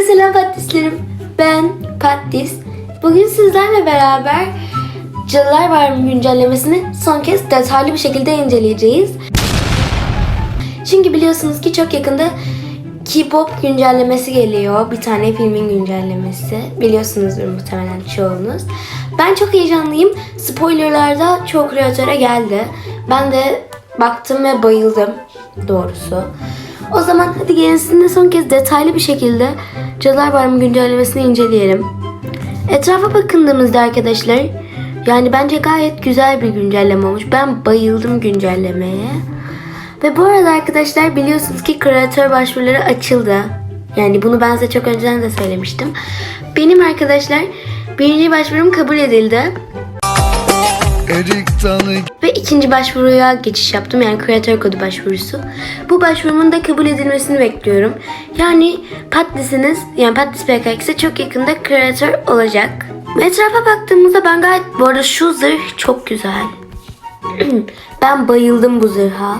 Herkese selam patislerim. Ben Patis. Bugün sizlerle beraber Cadılar Bayramı güncellemesini son kez detaylı bir şekilde inceleyeceğiz. Çünkü biliyorsunuz ki çok yakında K-pop güncellemesi geliyor. Bir tane filmin güncellemesi. Biliyorsunuzdur muhtemelen çoğunuz. Ben çok heyecanlıyım. Spoilerlarda çok kreatöre geldi. Ben de baktım ve bayıldım doğrusu. O zaman hadi gelin sizinle son kez detaylı bir şekilde Cadılar Bayramı güncellemesini inceleyelim. Etrafa bakındığımızda arkadaşlar yani bence gayet güzel bir güncelleme olmuş. Ben bayıldım güncellemeye. Ve bu arada arkadaşlar biliyorsunuz ki kreatör başvuruları açıldı. Yani bunu ben size çok önceden de söylemiştim. Benim arkadaşlar birinci başvurum kabul edildi. Erik dalı Ve ikinci başvuruya geçiş yaptım. Yani kreatör kodu başvurusu. Bu başvurumun da kabul edilmesini bekliyorum. Yani Patlis'iniz, yani Patlis PKX'e çok yakında kreatör olacak. Etrafa baktığımızda ben gayet, bu arada şu zırh çok güzel. ben bayıldım bu zırha.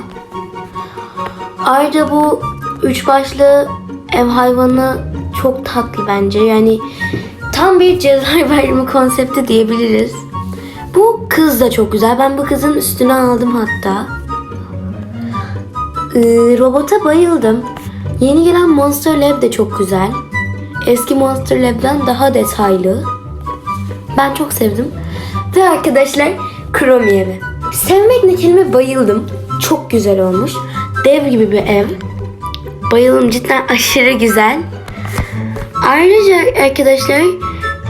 Ayrıca bu üç başlı ev hayvanı çok tatlı bence. Yani tam bir Bayramı konsepti diyebiliriz. Bu kız da çok güzel. Ben bu kızın üstüne aldım hatta. Ee, robota bayıldım. Yeni gelen Monster Lab de çok güzel. Eski Monster Lab'den daha detaylı. Ben çok sevdim. Ve arkadaşlar Chromie evi. Sevmek ne kelime bayıldım. Çok güzel olmuş. Dev gibi bir ev. Bayıldım cidden aşırı güzel. Ayrıca arkadaşlar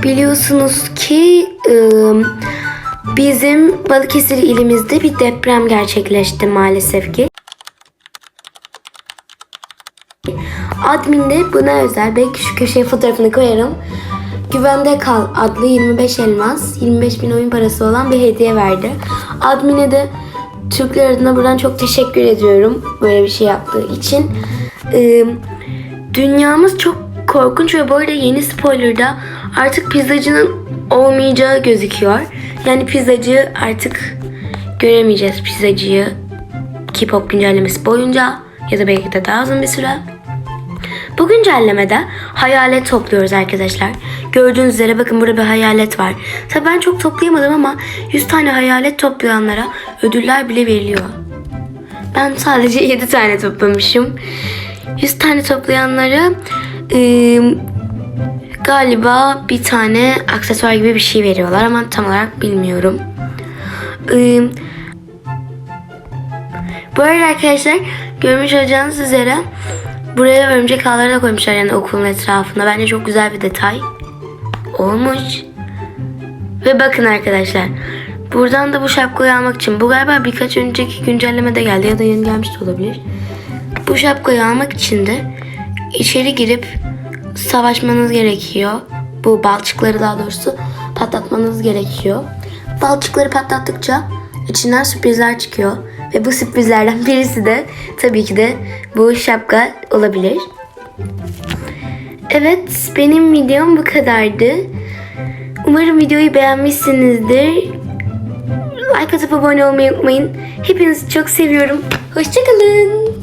biliyorsunuz ki ıı, bizim Balıkesir ilimizde bir deprem gerçekleşti maalesef ki. Admin'de buna özel belki şu köşeye fotoğrafını koyarım. Güvende Kal adlı 25 elmas, 25 bin oyun parası olan bir hediye verdi. Admin'e de Türkler adına buradan çok teşekkür ediyorum böyle bir şey yaptığı için. Ee, dünyamız çok korkunç ve bu arada yeni spoilerda artık pizzacının olmayacağı gözüküyor. Yani pizzacı artık göremeyeceğiz pizzacıyı K-pop güncellemesi boyunca ya da belki de daha uzun bir süre. Bu güncellemede hayalet topluyoruz arkadaşlar. Gördüğünüz üzere bakın burada bir hayalet var. Tabii ben çok toplayamadım ama 100 tane hayalet toplayanlara ödüller bile veriliyor. Ben sadece 7 tane toplamışım. 100 tane toplayanlara ıı, galiba bir tane aksesuar gibi bir şey veriyorlar ama tam olarak bilmiyorum. Iı, bu arada arkadaşlar görmüş olacağınız üzere buraya örümcek ağları da koymuşlar yani okulun etrafında. Bence çok güzel bir detay olmuş. Ve bakın arkadaşlar buradan da bu şapkayı almak için bu galiba birkaç önceki güncellemede geldi ya da yeni gelmiş de olabilir. Bu şapkayı almak için de içeri girip savaşmanız gerekiyor. Bu balçıkları daha doğrusu patlatmanız gerekiyor. Balçıkları patlattıkça içinden sürprizler çıkıyor. Ve bu sürprizlerden birisi de tabii ki de bu şapka olabilir. Evet benim videom bu kadardı. Umarım videoyu beğenmişsinizdir. Like atıp abone olmayı unutmayın. Hepinizi çok seviyorum. Hoşçakalın.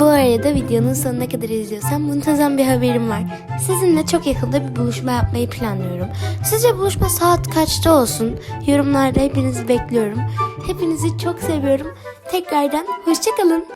Bu arada videonun sonuna kadar izliyorsan muntazam bir haberim var. Sizinle çok yakında bir buluşma yapmayı planlıyorum. Sizce buluşma saat kaçta olsun? Yorumlarda hepinizi bekliyorum. Hepinizi çok seviyorum. Tekrardan hoşçakalın.